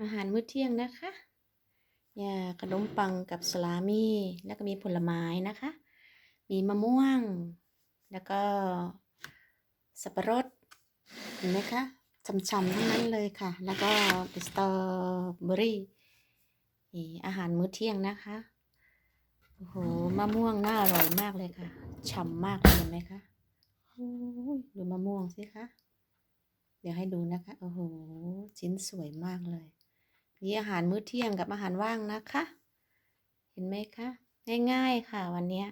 อาหารมื้อเที่ยงนะคะอย่าขนมปังกับสลามี่ แล้วก็มีผลไม้นะคะ มีมะม่วง แล้วก็สับปะรด เห็นไหมคะช่ำๆทั้งนั้นเลยค่ะ แล้วก็สตรอเบอรี่นี่อาหารมื้อเที่ยงนะคะ โอ้โห มะม่วงน่าอร่อยมากเลยค่ะ ฉ่ำมากเลยเห็นไหมคะโอ้ยดูมะม่วงสิคะ เดี๋ยวให้ดูนะคะ โอ้โห ชิ้นสวยมากเลย นี่อาหารมื้อเที่ยงกับอาหารว่างนะคะ เห็นไหมคะ ง่ายๆค่ะ วันนี้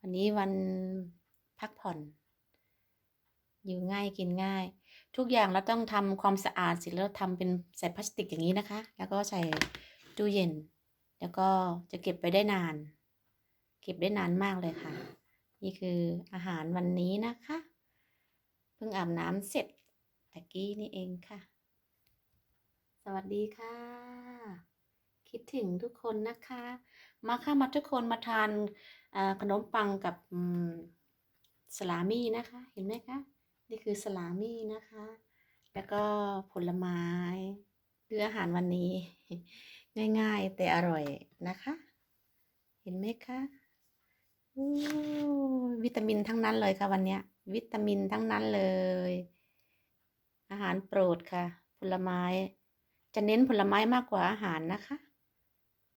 วันนี้วันพักผ่อน อยู่ง่ายกินง่าย ทุกอย่างเราต้องทำความสะอาดเสร็จแล้วทำเป็นใส่พลาสติกอย่างนี้นะคะ แล้วก็ใส่ตู้เย็น แล้วก็จะเก็บไปได้นาน เก็บได้นานมากเลยค่ะ นี่คืออาหารวันนี้นะคะ เพิ่งอาบน้ำเสร็จตะกี้นี่เองค่ะ วัสดีค่ะ คิดถึงทุกคนนะคะ มาค่ะมาทุกคนมาทานขนมปังกับสลามี่นะคะ เห็นไหมคะ นี่คือสลามี่นะคะ แล้วก็ผลไม้คืออาหารวันนี้ ง่ายๆ แต่อร่อยนะคะ เห็นไหมคะวิตามินทั้งนั้นเลยค่ะวันนี้วิตามินทั้งนั้นเลย อาหารโปรดค่ะ ผลไม้ เน้นผลไม้มากกว่าอาหารนะคะ